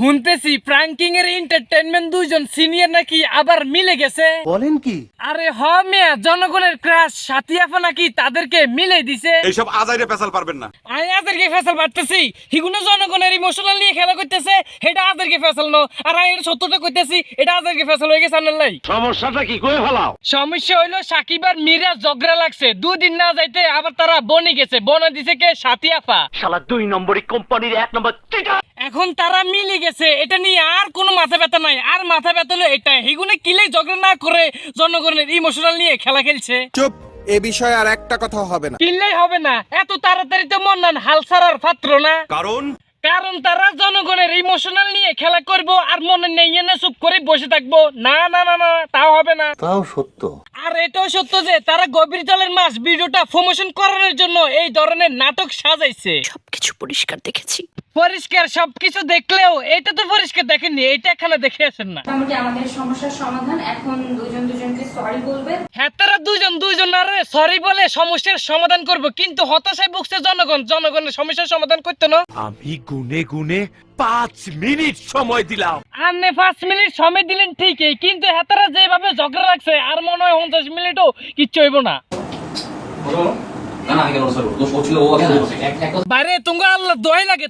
শুনতেছি প্রাঙ্কিং এর এন্টারটেনমেন্ট দুইজন সিনিয়র নাকি আবার মিলে গেছে। বলেন কি? আরে হ মেয়া জনগণের ক্রাশ সাথিয়াফা নাকি তাদেরকে মিলে দিছে। এইসব আজাইরে পেশাল পারবেন না। আমি আদেরকে ফেসাল পারতেছি। হিগুনো জনগণের ইমোশনাল নিয়ে খেলা করতেছে এটা আদেরকে ফেসাল নো। আর আমি এটা সত্যটা করতেছি এটা আদেরকে ফেসাল হয়ে গেছে আনার লাই। সমস্যাটা কি? কই ফেলাও? সমস্যা হইল সাকিব আর মিরা ঝগড়া লাগছে। দুদিন না যাইতে আবার তারা বনে গেছে। বনে দিছে কে? সাথিয়াফা শালা দুই নম্বরই কোম্পানির এক নম্বর। চিটা এখন তারা মিলে গেছে। এটা নিয়ে আর কোনো মাথা ব্যথা নাই। আর মাথা ব্যথা হলো এটা হিগুনে কিলে ঝগড়া না করে জনগণের ইমোশনাল নিয়ে খেলা খেলছে। চুপ এ বিষয়ে আর একটা কথা হবে না। কিনলেই হবে না। এত তাড়াতাড়ি তো মন নান হাল ছাড়ার পাত্র না। কারণ? কারণ তারা জনগণের ইমোশনাল নিয়ে খেলা করব আর মনে নেই না চুপ করে বসে থাকব। না না না না তাও হবে না। তাও সত্য। আর এটাও সত্য যে তারা গভীর জলের মাছ ভিডিওটা প্রমোশন করানোর জন্য এই ধরনের নাটক সাজাইছে। সবকিছু পরিষ্কার দেখেছি। পরিষ্কার সবকিছু দেখলেও এটা তো পরিষ্কার দেখেননি এটা এখানে দেখে আসেন না। মোটামুটি আমাদের সমস্যার সমাধান এখন দুজন দুজনকে সরি বলবে। হ্যাঁ তারা দুজন দুজন আরে সরি বলে সমস্যার সমাধান করব কিন্তু হতাশায় ভুগছে জনগণ জনগণের সমস্যার সমাধান করতে না। আমি গুনে গুনে পাঁচ মিনিট সময় দিলাম। আপনি পাঁচ মিনিট সময় দিলেন ঠিকই কিন্তু হেতারা যেভাবে ঝগড়া রাখছে আর মনে হয় পঞ্চাশ মিনিটও কিচ্ছু হইব না।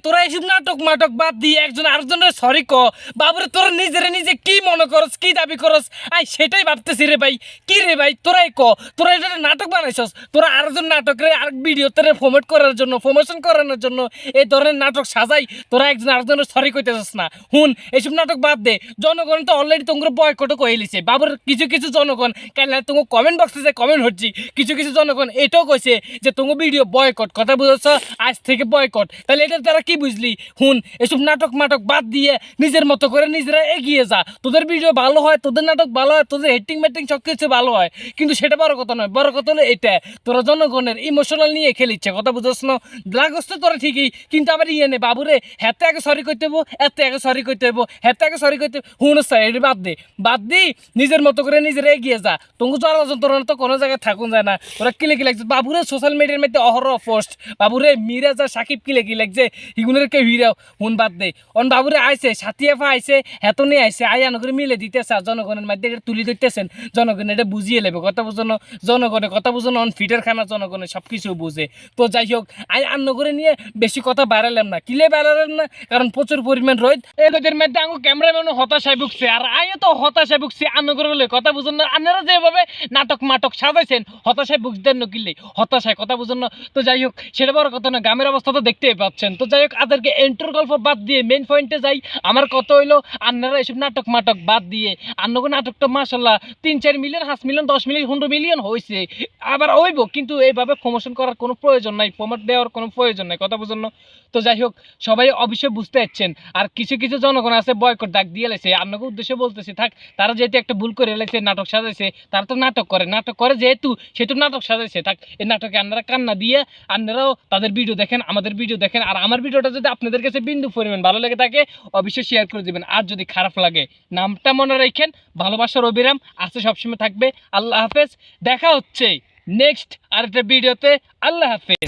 তোরা এইসব নাটক বাদ একজন সরি ক তোরা নিজে কি মনে করস, কি দাবি সেটাই ভাবতেছি রে ভাই। কি রে ভাই? তোরাই ক নাটক তোরা আরেকজন নাটক রে আর ভিডিও তোরে ফরমেট করার জন্য করানোর জন্য এই ধরনের নাটক সাজাই। তোরা একজন আরেকজনের সরি কইতেছস না। হুন, এইসব নাটক বাদ দে। জনগণ তো অলরেডি তোমার বয়কটও কয়ে লিছে। বাবুর কিছু কিছু জনগণ, কেন তোমার কমেন্ট বক্সে যে কমেন্ট হচ্ছি, কিছু কিছু জনগণ এটাও কইছে যে তোমার ভিডিও বয়কট কথা বুঝেছ? আজ থেকে বয়কট তাহলে এটা তারা কি বুঝলি? হুন, এসব নাটক মাটক বাদ দিয়ে নিজের মতো করে নিজেরা এগিয়ে যা। তোদের ভিডিও ভালো হয়, তোদের নাটক ভালো হয়, তোদের হেটিং মেটিং সব কিছু ভালো হয়। কিন্তু সেটা বড় কথা নয়, বড় কথা হলো এটা। তোরা জনগণের ইমোশনাল নিয়ে খেলিচ্ছে কথা বুঝছ না? লাগস তো তোরা ঠিকই, কিন্তু আবার ইয়ে নে, বাবুরে, হেতে আগে সরি করতে হব, এতে আগে সরি করতে হব, হেতে আগে সরি করতে হুন স্যার এটা বাদ দে। বাদ দি, নিজের মতো করে নিজেরা এগিয়ে যা। তুমি জ্বালা যন্ত্রণা তো কোনো জায়গায় থাকুন যায় না। তোরা কিলে লাগছে বাবুরে সোশ্যাল মিডিয়ার মধ্যে অহরহ পোস্ট বাবুরে মিরাজ আর সাকিব কি লাগছে হিগুনের কে হিরাও, হুন বাদ দে। অন বাবুরে আইছে সাথিয়াফা আইছে হেত নিয়ে আইছে আয়ান করে মিলে দিতেছে আর জনগণের মধ্যে এটা তুলি ধরতেছেন। জনগণ এটা বুঝিয়ে নেবে কথা বুঝানো, জনগণে কথা বুঝানো, অন ফিটের খানা জনগণে সব কিছু বুঝে। তো যাই হোক, আই আন্ন করে নিয়ে বেশি কথা বাড়ালাম না। কিলে বাড়ালাম না? কারণ প্রচুর পরিমাণ রোদ এদের মধ্যে আঙ্গু ক্যামেরাম্যানও হতাশায় ভুগছে। আর আইও তো হতাশায় ভুগছে বলে কথা বুঝুন না। আপনারা যেভাবে নাটক মাটক সাজাইছেন, হতাশায় ভুগতেন না কিলে। হতাশায় কথা বুঝুন না। তো যাই হোক, সেটা বড় কথা না, গ্রামের অবস্থা তো দেখতেই পাচ্ছেন। তো যাই হোক, আদেরকে এন্টার গল্প বাদ দিয়ে মেন পয়েন্টে যাই। আমার কত হইল আপনারা এসব নাটক মাটক বাদ দিয়ে, আন্নগো নাটকটা মাসাল্লাহ তিন চার মিলিয়ন পাঁচ মিলিয়ন দশ মিলিয়ন পনেরো মিলিয়ন হয়েছে আবার হইব, কিন্তু এইভাবে প্রমোশন করার কোনো প্রয়োজন নাই প্রমোট দেওয়ার কোনো প্রয়োজন নাই, কথা বুঝুন না। তো যাই হোক, সবাই অবশ্যই বুঝতে পারছেন। আর কিছু কিছু জনগণ আছে বয়কট ডাক দিয়ে লেছে আপনাকে উদ্দেশ্যে বলতেছি, থাক, তারা যেহেতু একটা ভুল করে লেছে নাটক সাজাইছে, তারা তো নাটক করে। নাটক করে যেহেতু, সেহেতু নাটক সাজাইছে। থাক, এই নাটকে আপনারা কান্না দিয়ে আপনারাও তাদের ভিডিও দেখেন, আমাদের ভিডিও দেখেন, আর আমার ভিডিওটা যদি আপনাদের কাছে বিন্দু পরিমাণ ভালো লাগে থাকে, অবশ্যই শেয়ার করে দেবেন। আর যদি খারাপ লাগে, নামটা মনে রাখেন, ভালোবাসার অবিরাম আছে সবসময় থাকবে, আল্লাহ হাফেজ, দেখা হচ্ছে নেক্সট আরেকটা ভিডিওতে আল্লাহ হাফেজ।